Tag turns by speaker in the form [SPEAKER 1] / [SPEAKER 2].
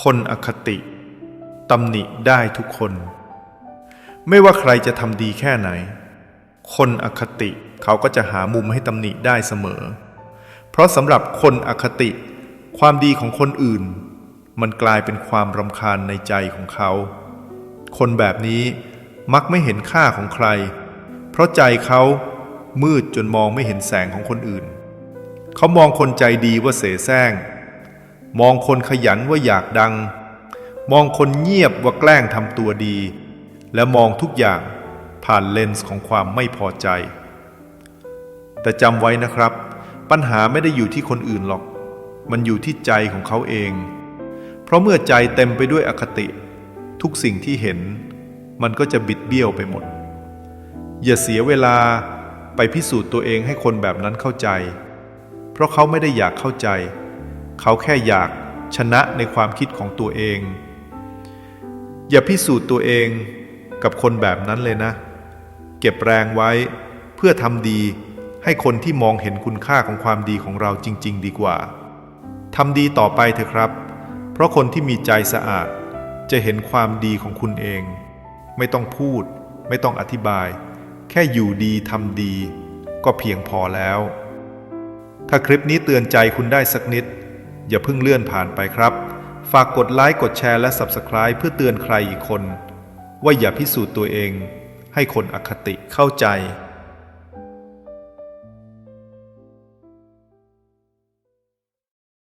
[SPEAKER 1] คนอคติตำหนิได้ทุกคน ไม่ว่าใครจะทำดีแค่ไหน คนอคติเขาก็จะหามุมให้ตำหนิได้เสมอ เพราะสำหรับคนอคติ ความดีของคนอื่น มันกลายเป็นความรำคาญในใจของเขา คนแบบนี้มักไม่เห็นค่าของใคร เพราะใจเขามืดจนมองไม่เห็นแสงของคนอื่น เขามองคนใจดีว่าเสแสร้ง มองคนขยันว่าอยากดัง มองคนเงียบว่าแกล้งทำตัวดี และมองทุกอย่างผ่านเลนส์ของความไม่พอใจ แต่จำไว้นะครับ ปัญหาไม่ได้อยู่ที่คนอื่นหรอก มันอยู่ที่ใจของเขาเอง เพราะเมื่อใจเต็มไปด้วยอคติ ทุกสิ่งที่เห็น มันก็จะบิดเบี้ยวไปหมด อย่าเสียเวลาไปพิสูจน์ตัวเองให้คนแบบนั้นเข้าใจ เพราะเขาไม่ได้อยากเข้าใจเขาแค่อยากชนะในความคิดของตัวเอง อย่าพิสูจน์ตัวเองกับคนแบบนั้นเลยนะ เก็บแรงไว้เพื่อทำดีให้คนที่มองเห็นคุณค่าของความดีของเราจริง ๆ ดีกว่าทำดีต่อไปเถอะครับ เพราะคนที่มีใจสะอาดจะเห็นความดีของคุณเอง ไม่ต้องพูด ไม่ต้องอธิบาย แค่อยู่ดีทำดี ก็เพียงพอแล้ว ถ้าคลิปนี้เตือนใจคุณได้สักนิด อย่าเพิ่งเลื่อนผ่านไปครับ ฝากกดไลค์กดแชร์และ Subscribe เพื่อเตือนใครอีกคน ว่าอย่าพิสูจน์ตัวเอง ให้คนอคติเข้าใจ